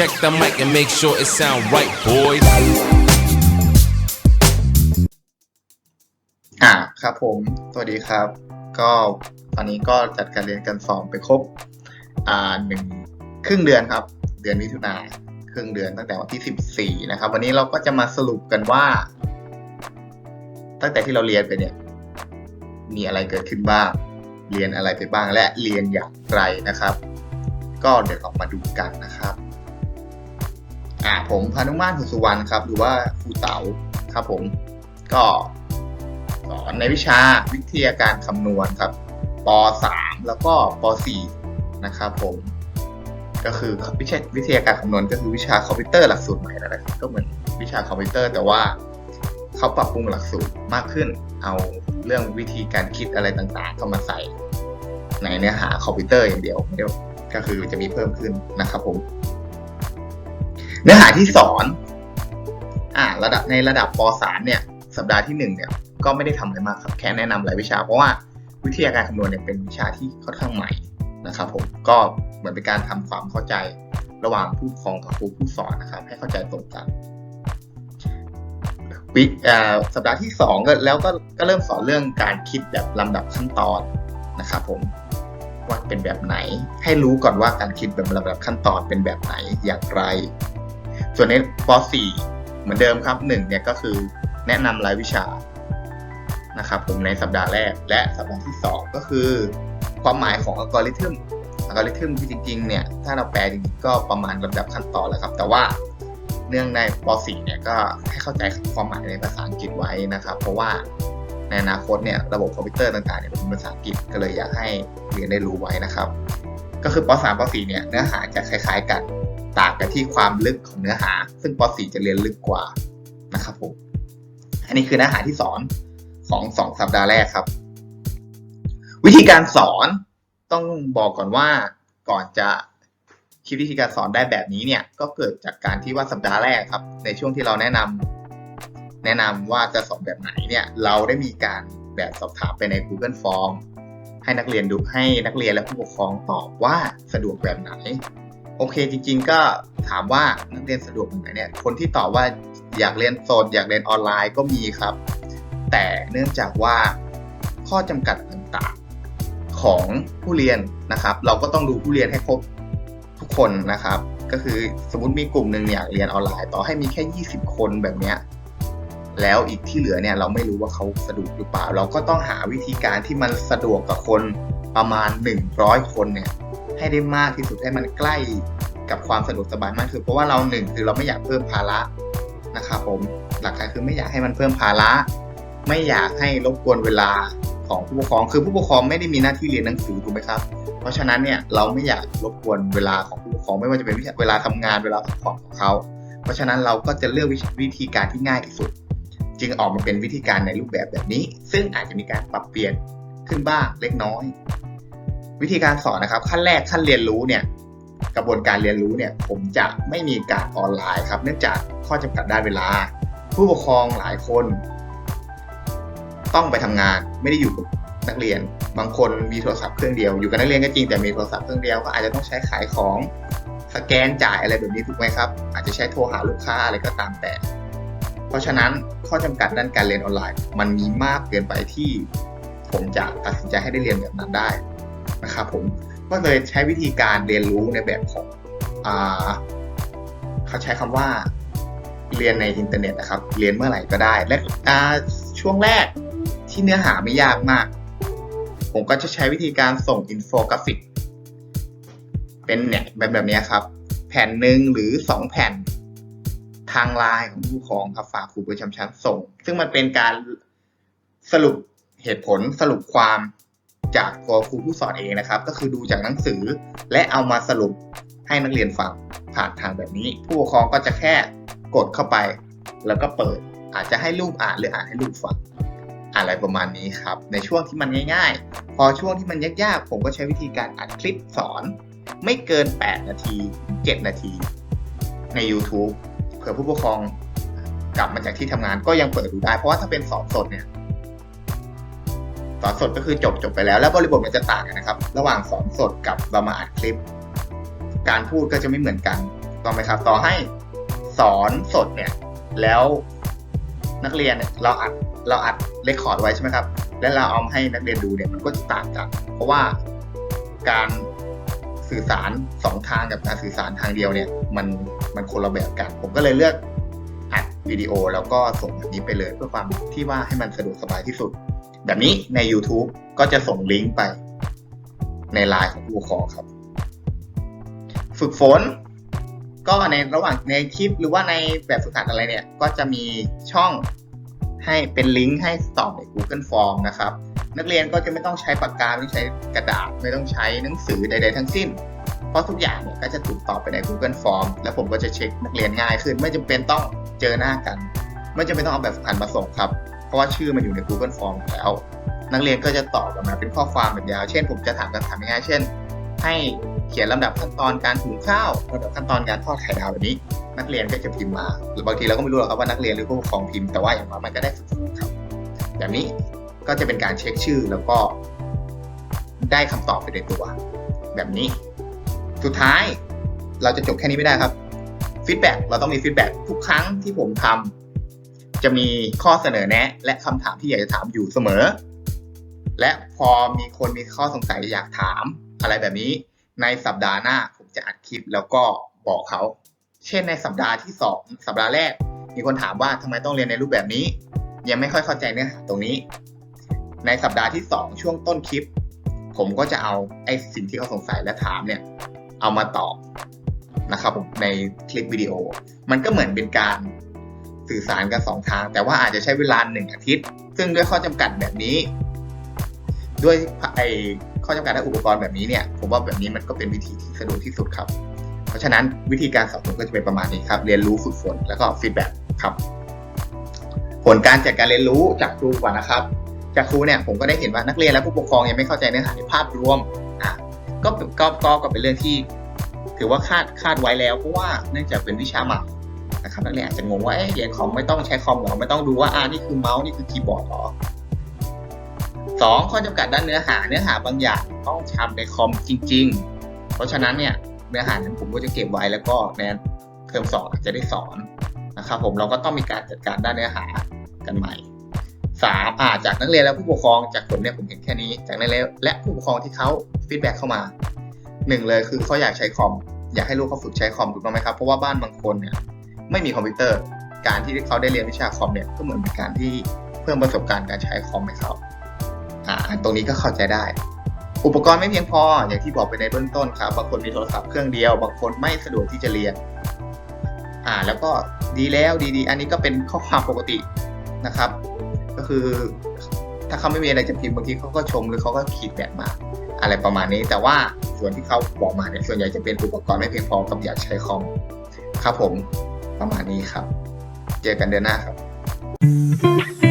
Check the mic and make sure it sound right, boys. อ่าครับผม สวัสดีครับ ก็ตอนนี้ก็จัดการเรียนการสอบไปครบ อ่าหนึ่งครึ่งเดือนครับ เดือนมิถุนาครึ่งเดือนตั้งแต่วันที่สิบสี่นะครับ วันนี้เราก็จะมาสรุปกันว่า ตั้งแต่ที่เราเรียนไปเนี่ย มีอะไรเกิดขึ้นบ้าง เรียนอะไรไปบ้างและเรียนอย่างไรนะครับ ก็เดี๋ยวเรามาดูกันนะครับ อ่าผมพานุมาตรหุสุวรรณครับ หรือว่าครูเต๋าครับผมก็สอนในวิชาวิทยาการคำนวณครับป .3 แล้วก็ป .4 นะครับผมก็คือวิชาวิทยาการคำนวณก็คือวิชาคอมพิวเตอร์หลักสูตรใหม่แล้วนะครับก็เหมือนวิชาคอมพิวเตอร์ แต่ว่าเขาปรับปรุงหลักสูตรมากขึ้น เอาเรื่องวิธีการคิดอะไรต่างๆ เข้ามาใส่ในเนื้อหาคอมพิวเตอร์อย่างเดียวก็คือจะมีเพิ่มขึ้นนะครับผม เนื้อหาที่สอนอ่าระดับในระดับป .3 เนี่ย สัปดาห์ที่หนึ่งเนี่ย ก็ไม่ได้ทำอะไรมากครับ แค่แนะนำหลายวิชา เพราะว่าวิทยาการคำนวณเนี่ยเป็นวิชาที่ค่อนข้างใหม่นะครับผม ก็เหมือนเป็นการทำความเข้าใจระหว่างผู้ปกครองกับครูผู้สอนนะครับ ให้เข้าใจตรงกันวิสัปดาห์ที่สองก็แล้วก็ก็เริ่มสอนเรื่องการคิดแบบลำดับขั้นตอนนะครับผมว่าเป็นแบบไหน ให้รู้ก่อนว่าการคิดแบบลำดับขั้นตอนเป็นแบบไหนอย่างไร ส่วนในป .4 เหมือนเดิมครับหนึ่งเนี่ยก็คือแนะนำรายวิชานะครับผมในสัปดาห์แรกและสัปดาห์ที่ 2 ก็คือ ความหมายของอัลกอริทึมอัลกอริทึมที่จริงๆเนี่ยถ้าเราแปลจริงๆก็ประมาณลำดับขั้นตอนแหละครับ แต่ว่าเนื่องในป .4 เนี่ยก็ให้เข้าใจความหมายในภาษาอังกฤษไว้นะครับ เพราะว่าในอนาคตเนี่ยระบบคอมพิวเตอร์ต่างๆเนี่ยเป็นภาษาอังกฤษก็เลยอยากให้เรียนได้รู้ไว้นะครับ ก็คือป .3 ป .4 เนี่ยเนื้อหาจะคล้ายๆกัน ต่างกันที่ความลึกของเนื้อหา ซึ่งป .4 จะเรียนลึกกว่านะครับผมอันนี้คือเนื้อหาที่สอนของสองสัปดาห์แรกครับ วิธีการสอนต้องบอกก่อนว่าก่อนจะคิดวิธีการสอนได้แบบนี้เนี่ยก็เกิดจากการที่ว่าสัปดาห์แรกครับ ในช่วงที่เราแนะนำแนะนำว่าจะสอนแบบไหนเนี่ยเราได้มีการแบบสอบถามไปใน Google Form ให้นักเรียนดูให้นักเรียนและผู้ปกครองตอบว่าสะดวกแบบไหน โอเคจริง ๆ ก็ถามว่านักเรียนสะดวกไหนเนี่ยคนที่ตอบว่าอยากเรียนสด อยากเรียนออนไลน์ก็มีครับ แต่เนื่องจากว่าข้อจำกัดต่างๆของผู้เรียนนะครับ เราก็ต้องดูผู้เรียนให้ครบทุกคนนะครับ ก็คือสมมติมีกลุ่มหนึ่งอยากเรียนออนไลน์ ต่อให้มีแค่ 20 คนแบบเนี้ยแล้วอีกที่เหลือเนี่ยเราไม่รู้ว่าเขาสะดวกหรือเปล่า เราก็ต้องหาวิธีการที่มันสะดวกกับคนประมาณ 100 คนเนี่ย ให้ได้มากที่สุดให้มันใกล้กับความสะดวกสบายมากคือเพราะว่าเราหนึ่งคือเราไม่อยากเพิ่มภาระนะครับผมหลักการคือไม่อยากให้มันเพิ่มภาระ ไม่อยากให้รบกวนเวลาของผู้ปกครอง คือผู้ปกครองไม่ได้มีหน้าที่เรียนหนังสือถูกไหมครับ เพราะฉะนั้นเนี่ยเราไม่อยากรบกวนเวลาของผู้ปกครองไม่ว่าจะเป็นเวลาทำงานเวลาพักผ่อนของเขา เพราะฉะนั้นเราก็จะเลือกวิธีการที่ง่ายที่สุด จึงออกมาเป็นวิธีการในรูปแบบแบบนี้ ซึ่งอาจจะมีการปรับเปลี่ยนขึ้นบ้างเล็กน้อย วิธีการสอนนะครับ ขั้นแรกขั้นเรียนรู้เนี่ยกระบวนการเรียนรู้เนี่ยผมจะไม่มีการออนไลน์ครับ เนื่องจากข้อจำกัดด้านเวลา ผู้ปกครองหลายคน ต้องไปทำงานไม่ได้อยู่กับนักเรียน บางคนมีโทรศัพท์เครื่องเดียวอยู่กับนักเรียนก็จริงแต่มีโทรศัพท์เครื่องเดียวก็อาจจะต้องใช้ขายของสแกนจ่ายอะไรแบบนี้ถูกไหมครับ อาจจะใช้โทรหาลูกค้าอะไรก็ตามแต่ เพราะฉะนั้นข้อจำกัดด้านการเรียนออนไลน์ มันมีมากเกินไปที่ ผมจะตัดสินใจให้ได้เรียนแบบนั้นได้ นะครับผมก็เลยใช้วิธีการเรียนรู้ในแบบของอเขาใช้คำว่าเรียนในอินเทอร์เน็ตนะครับ เรียนเมื่อไหร่ก็ได้ และช่วงแรกที่เนื้อหาไม่ยากมาก ผมก็จะใช้วิธีการส่งอินโฟกราฟิก เป็นเนี่ยแบบแบบนี้ครับ แผ่นหนึ่งหรือสองแผ่นทางไลน์ของผู้ปกครองครับฝากครูประจำชั้นส่ง ซึ่งมันเป็นการสรุปเหตุผลสรุปความ จากตัวครูผู้สอนเองนะครับ ก็คือดูจากหนังสือและเอามาสรุปให้นักเรียนฟังผ่านทางแบบนี้ ผู้ปกครองก็จะแค่กดเข้าไป แล้วก็เปิด อาจจะให้รูปอ่านหรืออ่านให้ลูกฟังอะไรประมาณนี้ครับ ในช่วงที่มันง่าย ๆ พอช่วงที่มันยากๆ ผมก็ใช้วิธีการอัดคลิปสอน ไม่เกิน 8 นาที 7 นาที ใน YouTube เผื่อผู้ปกครองกลับมาจากที่ทำงานก็ยังเปิดดูได้ เพราะว่าถ้าเป็นสอนสดเนี่ย สอนสดก็คือจบจบไปแล้ว แล้วบริบทมันจะต่างกันนะครับ ระหว่างสอนสดกับเรามาอัดคลิป การพูดก็จะไม่เหมือนกันต้องไหมครับ ต่อให้สอนสดเนี่ย แล้วนักเรียนเนี่ยเราอัดเราอัดเรคคอร์ดไว้ใช่ไหมครับ แล้วเราเอามาให้นักเรียนดูเนี่ยมันก็จะต่างกัน เพราะว่าการสื่อสารสองทางกับการสื่อสารทางเดียวเนี่ย มันมันคนละแบบกัน ผมก็เลยเลือกอัดวิดีโอแล้วก็ส่งแบบนี้ไปเลยเพื่อความที่ว่าให้มันสะดวกสบายที่สุด แบบนี้ใน YouTube ก็จะส่งลิงก์ไปในไลน์ของผู้ปกครองครับ ฝึกฝน ก็ในระหว่างในคลิปหรือว่าในแบบฝึกหัดอะไรเนี่ย ก็จะมีช่องให้เป็นลิงก์ให้ตอบใน Google Form นะครับ นักเรียนก็จะไม่ต้องใช้ปากกาไม่ต้องใช้กระดาษ ไม่ต้องใช้หนังสือใด ๆ ทั้งสิ้น เพราะทุกอย่างเนี่ยก็จะถูกตอบไปใน Google Form แล้วผมก็จะเช็คนักเรียนง่ายขึ้น ไม่จำเป็นต้องเจอหน้ากัน ไม่จำเป็นต้องเอาแบบฝึกหัดมาส่งครับ ราะว่าชื่อมันอยู่ใน Google Form อยู่แล้ว นักเรียนก็จะตอบกลับมาเป็นข้อความแบบยาว เช่น ผมจะถามคำถามง่ายเช่น ให้เขียนลำดับขั้นตอนการหุงข้าวลำดับขั้นตอนการทอดไข่ดาวแบบนี้ นักเรียนก็จะพิมพ์มา หรือบางทีเราก็ไม่รู้หรอกครับว่านักเรียนหรือผู้ปกครองพิมพ์แต่ว่าอย่างน้อยมันก็ได้ฝึกฝนครับแบบนี้ก็จะเป็นการเช็คชื่อแล้วก็ได้คำตอบไปในตัว แบบนี้ สุดท้ายเราจะจบแค่นี้ไม่ได้ครับฟีดแบ็กเราต้องมีฟีดแบ็กทุกครั้งที่ผมทำ จะมีข้อเสนอแนะ และคำถามที่อยากจะถามอยู่เสมอ และพอมีคนมีข้อสงสัยอยากถามอะไรแบบนี้ ในสัปดาห์หน้าผมจะอัดคลิปแล้วก็บอกเขา เช่นในสัปดาห์ที่สองสัปดาห์แรก มีคนถามว่าทำไมต้องเรียนในรูปแบบนี้ ยังไม่ค่อยเข้าใจเนื้อหาตรงนี้ ในสัปดาห์ที่สองช่วงต้นคลิป ผมก็จะเอาไอ้สิ่งที่เขาสงสัยและถามเนี่ย เอามาตอบนะครับผมในคลิปวิดีโอ มันก็เหมือนเป็นการ สื่อสารกันสองทาง แต่ว่าอาจจะใช้เวลาหนึ่งอาทิตย์ ซึ่งด้วยข้อจำกัดแบบนี้ ด้วยไอข้อจำกัดและอุปกรณ์แบบนี้เนี่ย ผมว่าแบบนี้มันก็เป็นวิธีที่สะดวกที่สุดครับ เพราะฉะนั้นวิธีการสอนผมก็จะเป็นประมาณนี้ครับ เรียนรู้ฝึกฝนแล้วก็ฟีดแบ็กครับ ผลการจัดการเรียนรู้จากครูก่อนนะครับ จากครูเนี่ยผมก็ได้เห็นว่านักเรียนและผู้ปกครองยังไม่เข้าใจเนื้อหาในภาพรวมอะก็ก็ก็ก็เป็นเรื่องที่ถือว่าคาดคาดไว้แล้วเพราะว่าเนื่องจากเป็นวิชาใหม่ นะครับนักเรียนอาจจะงงว่าเอ๊ะเรียนคอมไม่ต้องใช้คอมหรอไม่ต้องดูว่าอ่านี่คือเมาส์นี่คือคีย์บอร์ดหรอสองข้อจำกัดด้านเนื้อหาเนื้อหาบางอย่างต้องทำในคอมจริง ๆ เพราะฉะนั้นเนี่ยเนื้อหานั้นผมก็จะเก็บไว้แล้วก็ในเทอมสองอาจจะได้สอนนะครับผมเราก็ต้องมีการจัดการด้านเนื้อหากันใหม่สามอ่าจากนักเรียนและผู้ปกครองจากผมเนี่ยผมเห็นแค่นี้ จากนักเรียนและผู้ปกครองที่เขาฟีดแบ็กเข้ามาหนึ่งเลยคือเขาอยากใช้คอมอยากให้ลูกเขาฝึกใช้คอมถูกต้องไหมครับเพราะว่าบ้านบางคนเนี่ย ไม่มีคอมพิวเตอร์ การที่เขาได้เรียนวิชาคอมเนี่ยก็เหมือนเป็นการที่เพิ่มประสบการณ์การใช้คอมให้เขาอ่าตรงนี้ก็เข้าใจได้ อุปกรณ์ไม่เพียงพออย่างที่บอกไปในเบื้องต้นครับบางคนมีโทรศัพท์เครื่องเดียว บางคนไม่สะดวกที่จะเรียน อ่าแล้วก็ดีแล้วดีๆ อันนี้ก็เป็นข้อความปกตินะครับ ก็คือถ้าเขาไม่มีอะไรจะพิมพ์บางทีเขาก็ชมหรือเขาก็ขีดแบบมา อะไรประมาณนี้ แต่ว่าส่วนที่เขาบอกมาเนี่ยส่วนใหญ่จะเป็นอุปกรณ์ไม่เพียงพอกับอยากใช้คอมครับผม ประมาณนี้ครับ เจอกันเดือนหน้าครับ